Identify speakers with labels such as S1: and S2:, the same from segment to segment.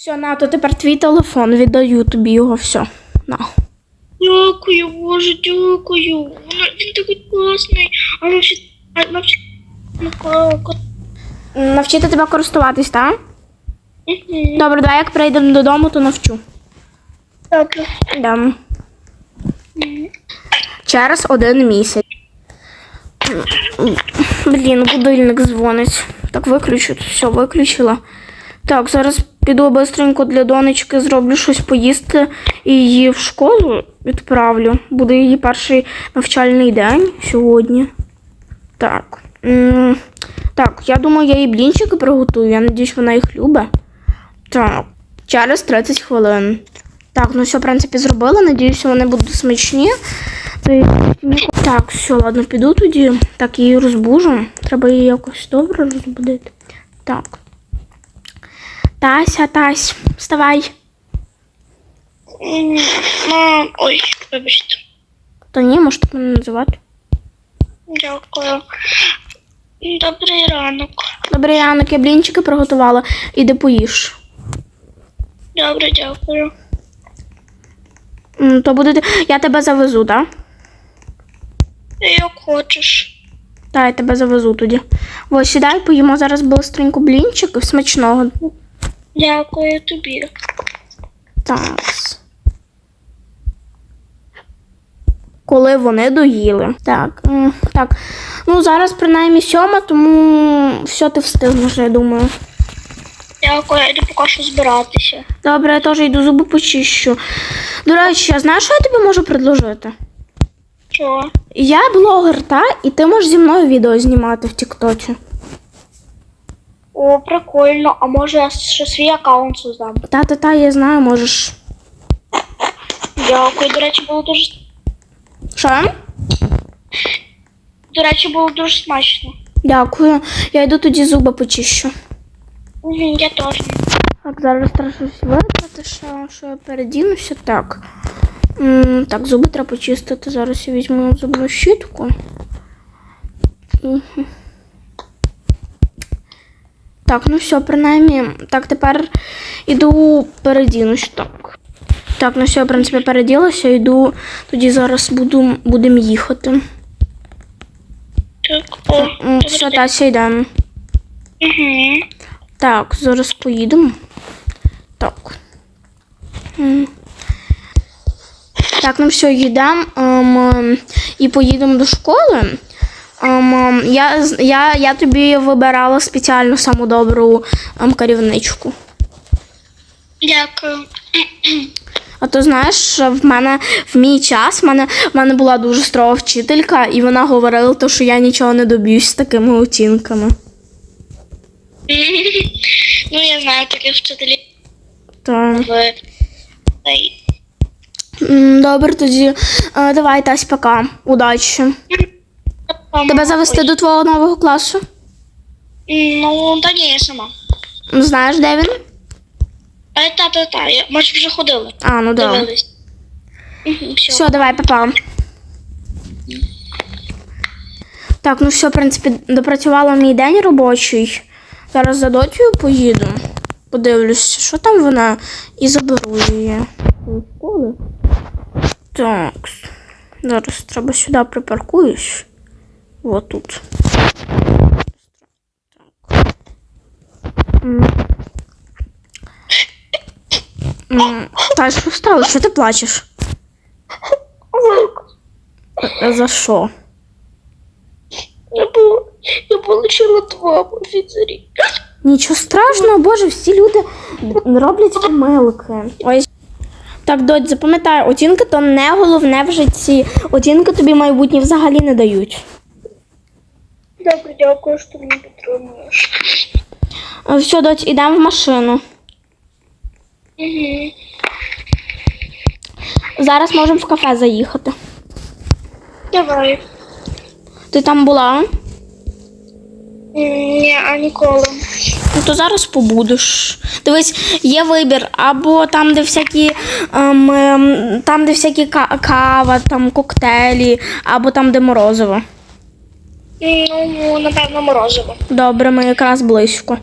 S1: Все, на, то тепер твій телефон, віддаю тобі його, все. На.
S2: Дякую, Боже, дякую. Він такий класний. А навчи, а навчи. Ко- ко-
S1: Навчити тебе користуватись, так? Добре, давай як прийдемо додому, то навчу.
S2: Добре.
S1: Дам. Через один місяць. Блін, будильник дзвонить. Так, виключу. Все, виключила. Так, зараз піду бистренько для донечки, зроблю щось поїсти і її в школу відправлю. Буде її перший навчальний день сьогодні. Так. Так, я думаю, я їй блінчики приготую. Я надіюсь, вона їх любить. Так, через 30 хвилин. Так, ну все, в принципі, зробила. Надіюся, вони будуть смачні. Ніко- Так, все, ладно, піду тоді. Так, її розбужу. Треба її якось добре розбудити. Так. Тася, Тась, вставай.
S2: Мам, ой, вибачте.
S1: Та ні, можеш так мене називати.
S2: Дякую. Добрий ранок.
S1: Добре, Янок, я блінчики приготувала. Іди поїж.
S2: Добре, дякую.
S1: То буде. Я тебе завезу, так?
S2: Як хочеш.
S1: Так, я тебе завезу тоді. Ось, сідай, поїмо зараз бистренько блінчики смачного.
S2: Дякую тобі.
S1: Так. Коли вони доїли. Так. Так. Ну, зараз принаймні сьома, тому все ти встигнеш, я думаю.
S2: Дякую, я йду поки що збиратися.
S1: Добре, я теж йду зуби почищу. До речі, а знаєш, що я тобі можу предложити?
S2: Що?
S1: Я блогер, та, і ти можеш зі мною відео знімати в Тіктоці.
S2: О, прикольно. А може я ще свій аккаунт создам?
S1: Та, та, та, я знаю, можеш.
S2: Дякую. До речі, було дуже
S1: Що?
S2: до речі, було дуже смачно.
S1: Дякую. Я йду тоді зуби почищу.
S2: Мгм, Я теж.
S1: Так, зараз треба щось витрати, що, що я передінуся. Так. М, так, зуби треба почистити. Зараз я візьму зубну щітку. Мгм. Так, ну все, принаймні. Так, тепер іду передінусь. Так. Так, ну все, в принципі, переділася, йду. Тоді зараз буду, будемо їхати.
S2: Так, о,
S1: Все, Тася, йдемо.
S2: Угу.
S1: Так, зараз поїдемо. Так. Так, ну все, їдемо ем, ем, і поїдемо до школи. Ем, я, я, я тобі вибирала спеціально саму добру ем, керівничку.
S2: Дякую.
S1: А то знаєш, в мене в мій час в мене, в мене була дуже строга вчителька, і вона говорила, то, що я нічого не доб'юсь з такими оцінками.
S2: Ну, я знаю таких вчителів.
S1: Так. Добре, тоді е, давай, Тась, пока. Удачі. Тебе завести до твого нового класу?
S2: Ну, та ні, я сама.
S1: Знаєш, де він?
S2: Е, Та, та, та. я- Ми ж вже ходили.
S1: А, ну да.
S2: Дивились. Мгм, Все.
S1: Все, давай, папа. Так, ну все, в принципі, допрацювала мій день робочий. Зараз за дотю поїду. Подивлюсь, що там вона, і заберу її до школи. Так. Зараз треба сюди припаркуюсь. Вот тут. Так. М. М, Та що стало? Що ти плачеш? Е, За що?
S2: Я була, я получила два офіцері.
S1: Нічого страшного, боже, всі люди роблять помилки. Ось. Так, дочь, запам'ятай, оцінки то не головне в житті. Оцінки тобі майбутні взагалі не дають.
S2: Добре, дякую, що мене підтримуєш.
S1: Е, Все, дочь, ідемо в машину.
S2: Угу.
S1: Зараз можемо в кафе заїхати.
S2: Давай.
S1: Ти там була?
S2: Ні, а ніколи.
S1: Ну то зараз побудеш. Дивись, є вибір, або там, де всякі ем, ем, там, де всякі кава, там коктейлі, або там, де морозиво.
S2: Ну, напевно, морозиво.
S1: Добре, ми якраз близько.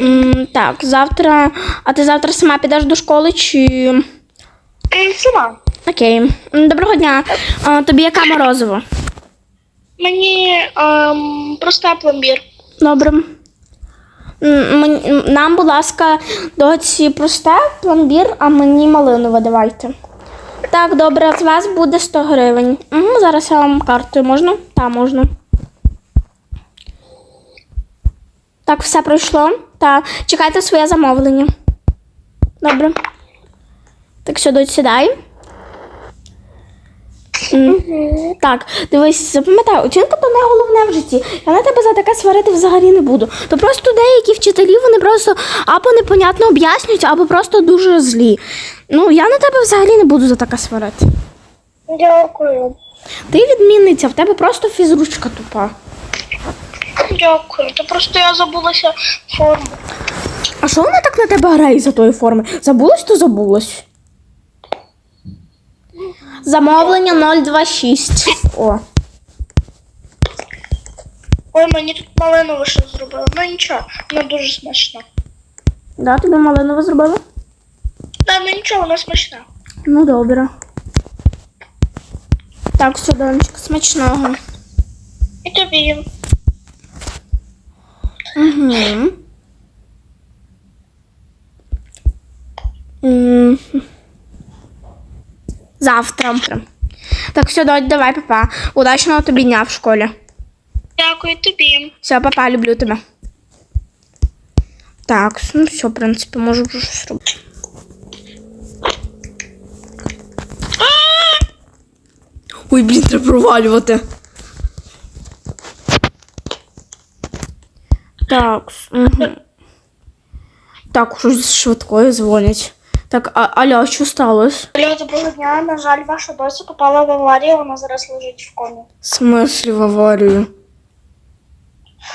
S1: М, так, завтра. А ти завтра сама підеш до школи чи.
S2: М, Сама.
S1: Окей. М, Доброго дня. А, тобі яка морозиво?
S2: Мені ем, проста пломбір.
S1: Добре. М, Нам, будь ласка, доці просте пломбір, а мені малинове давайте. Так, добре, з вас буде 100 гривень. Угу, зараз я вам картою можна? Та, можна. Так, все пройшло. Та, чекайте своє замовлення. Добре. Так, сюди сідай. Так, дивись, запам'ятай, оцінка то не головне в житті. Я на тебе за таке сварити взагалі не буду. То просто деякі вчителі вони просто або непонятно об'яснюють, або просто дуже злі. Ну, я на тебе взагалі не буду за таке сварити.
S2: Дякую.
S1: Ти відмінниця, в тебе просто фізручка тупа.
S2: Дякую. Та просто я забулася форму.
S1: А що вона так на тебе грає за тої форми? Забулась, то забулась. Замовлення 026. О.
S2: Ой, мені тут малинове що зробили. Ну нічого, вона дуже смачна.
S1: Да, тобі малинове зробила?
S2: Та ну нічого, вона смачна.
S1: Ну, добре. Так, все, донечка, смачного.
S2: І тобі.
S1: Угу. М. Завтра. Так, все, донь, давай, папа. Удачного тобі дня в школі.
S2: Дякую тобі.
S1: Все, папа, люблю тебе. Так, ну все, в принципі, можу вже щось робити. Ой, блін, треба провалювати. Так, угу. Так, щось швидкою дзвонять. Так, а, алло, що сталося?
S2: Алло, доброго дня. На жаль, ваша доця попала в аварію, вона зараз лежить в комі.
S1: В смислі в аварію?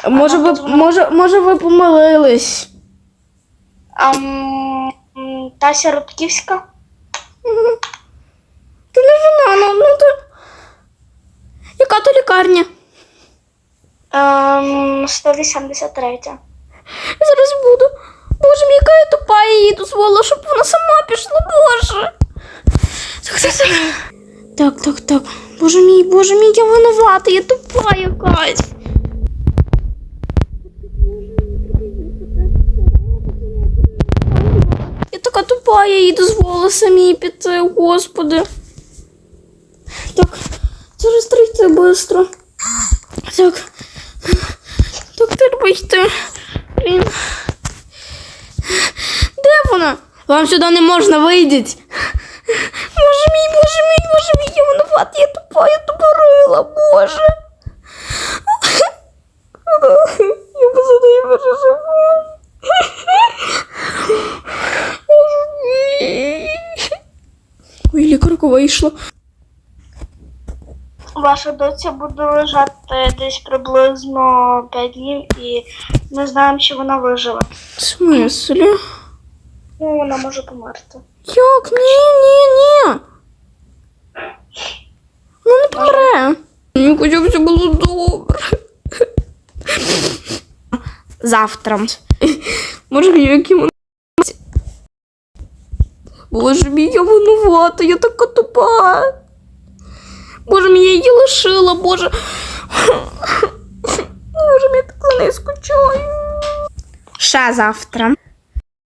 S1: Може, ви, може, може, ви помилились?
S2: Ам, м, Тася Рудківська.
S1: Мгм. Та не вона, ну, ну то. Яка то лікарня?
S2: Ем, 183.
S1: Зараз яка я тупа, я їй дозволила, щоб вона сама пішла, боже. Так, так, так. Так, так, так. Боже мій, боже мій, я винувата, я тупа якась. Я така тупа, я їй дозволила самій піти, господи. Так, зараз трійти швидко. Так. Так, треба йти. Блін. Де? Вам сюди не можна вийдіть. Боже мій, боже мій, боже мій, я винуват, я тупа, я тупорила, боже. Я без неї переживу. Ой, лікарка вийшла.
S2: Ваша доця буде лежати десь приблизно 5 днів і не знаємо, чи вона виживе.
S1: В смислі?
S2: Ну, вона може померти.
S1: Як? Ні, ні, ні. Ну не помре. Мені хоча б все було добре. Завтра. Може, які вон- Боже мій, я винувата, я така тупа. Боже мій, я її лишила, боже. Боже мій, я так за нею скучаю. Ще завтра.